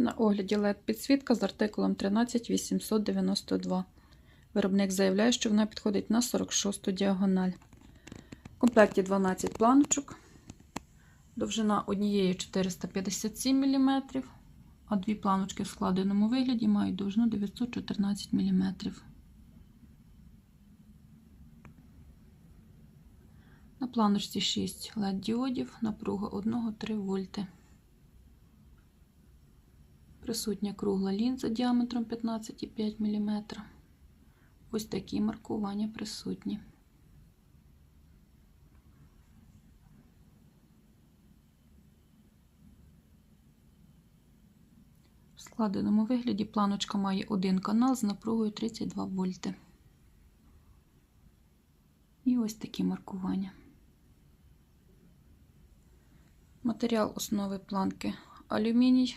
На огляді LED-підсвітка з артикулом 13892. Виробник заявляє, що вона підходить на 46 діагональ. В комплекті 12 планочок. Довжина однієї 457 мм, а дві планочки в складеному вигляді мають довжину 914 мм. На планочці 6 LED-діодів, напруга 1-3 вольти. Присутня кругла лінза діаметром 15,5 мм. Ось такі маркування присутні. В складеному вигляді планочка має один канал з напругою 32 вольти. І ось такі маркування. Матеріал основи планки алюміній,